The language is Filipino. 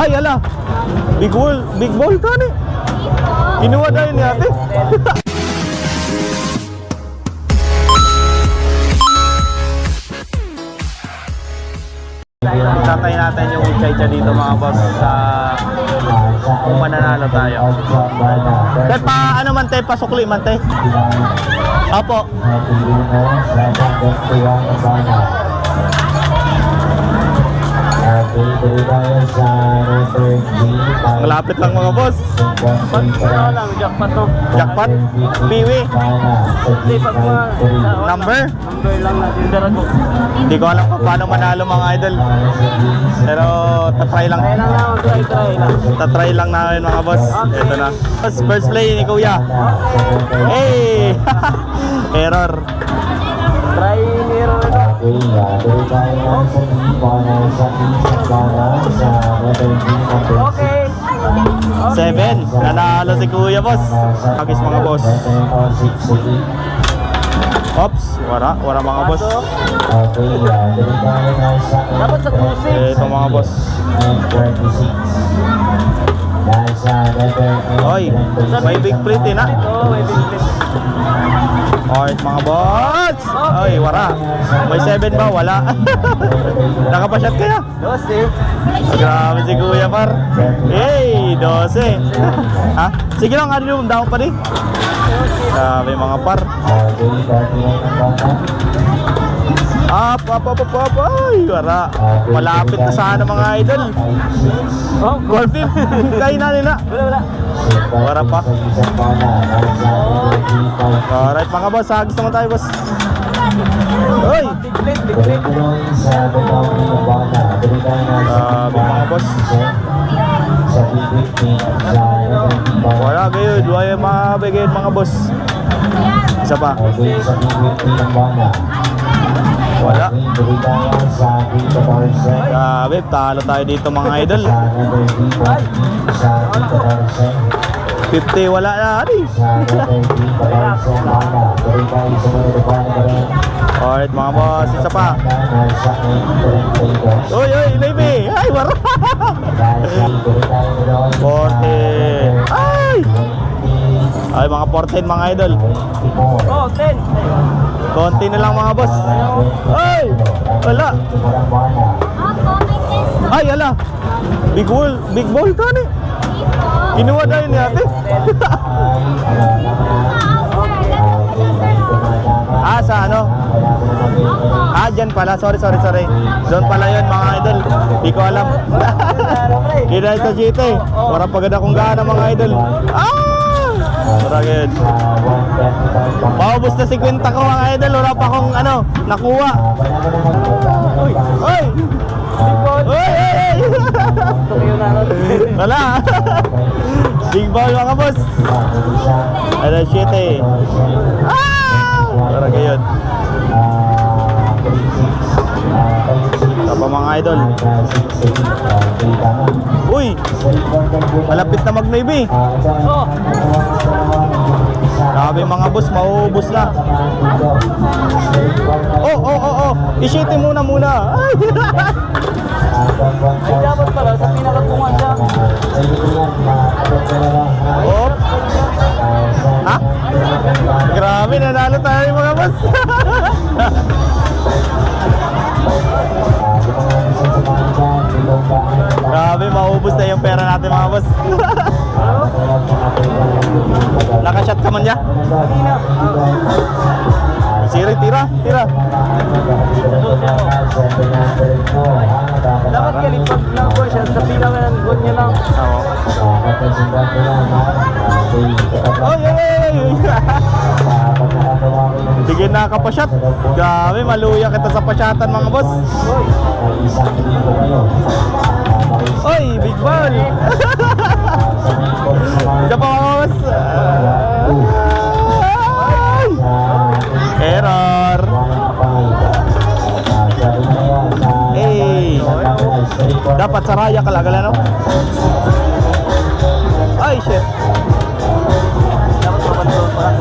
Ay, ala. Big ball, big ball ka ni. Kinuha dahil ni ate. Tatay natin yung chaycha dito mga boss sa kung mananalo tayo. Te, pa ano man te, pasukli man te. Apo. Malapit lang mga boss. Ano lang, jackpot to. Jackpot. Piwi. Hindi, pag mga... Number. Number lang natin darago. Hindi ko alam kung paano manalo mga idol. Pero tatry lang. Kaya lang lang, try, try lang. Tatry lang namin mga boss. Ito na. Boss, First play ni Kuya. Hey! Error. Try mirror ito. Okay. Seven. Nanalo si Kuya boss. Agis mga boss. Ops. Wala. Wala mga boss. Dapat sa kusik. Ito mga boss. Oy. May big print eh na. Oo, may big Alright mga boss. Oy, wala. May seven ba? Wala. Nakapasyat kaya? Dos eh. Grabe si Kuya Par. Hey, 12. ha? Sige lang, ano yung daw pa rin? Grabe mga par. Up, up, up, up, up. Ay, wala. Malapit na sana mga idol. Oh, Goal flip. Kain na nila. wala, wala. Wala pa. Alright mga boss, hagis naman tayo boss. Plate. Grabe mga boss. Wala kayo, yung mga bigay mga boss. Isa pa. Wala. Grabe, talo tayo dito mga idol. 50, wala na. Eh. Alright mga boss, isa pa. Uy, uy, baby! Ay, wala! 40. Ay! Ay, mga 14 mga idol. Oh, 10. Konti na lang mga boss. Ay! Wala! Ay, ala! Big ball, big ball ka ni. Kinuha dahil ni ate. ah, sa ano? Ah, dyan pala. Sorry, sorry, sorry. Doon pala yun mga idol. Di ko alam. Di na ito chite. Para pagod akong gana mga idol. Ah! Yun. Paubos na 50 ko mga idol. Wala pa akong ano, nakuha. Uy! Uy! Uy! Uy! Wala! Big ball mga boss! Ano, shit eh. Ah! Para ngayon. Ito pa mga idol. Uy! Malapit na mag-maybe. Oh, Sabi mga boss, mauubos na. Oh, oh, oh, oh. I-shitty muna muna. Ay dapat pala sa pinakatungan siya. Grabe, nanalo tayo mga boss. Grabe, maubos na yung pera natin mga boss. Nakashot ka man niya? Siri, tira, tira. Dapat yan, pag nag-go siya, sa pinaka ng good niya lang. Oo. Sige na ka pa shot. Grabe, maluya kita sa pasyatan mga boss. Oy, big ball. Siya pa mga boss. Error. Eh, dapat sa raya ka lagala no? Ay, shit. Dapat mabanto para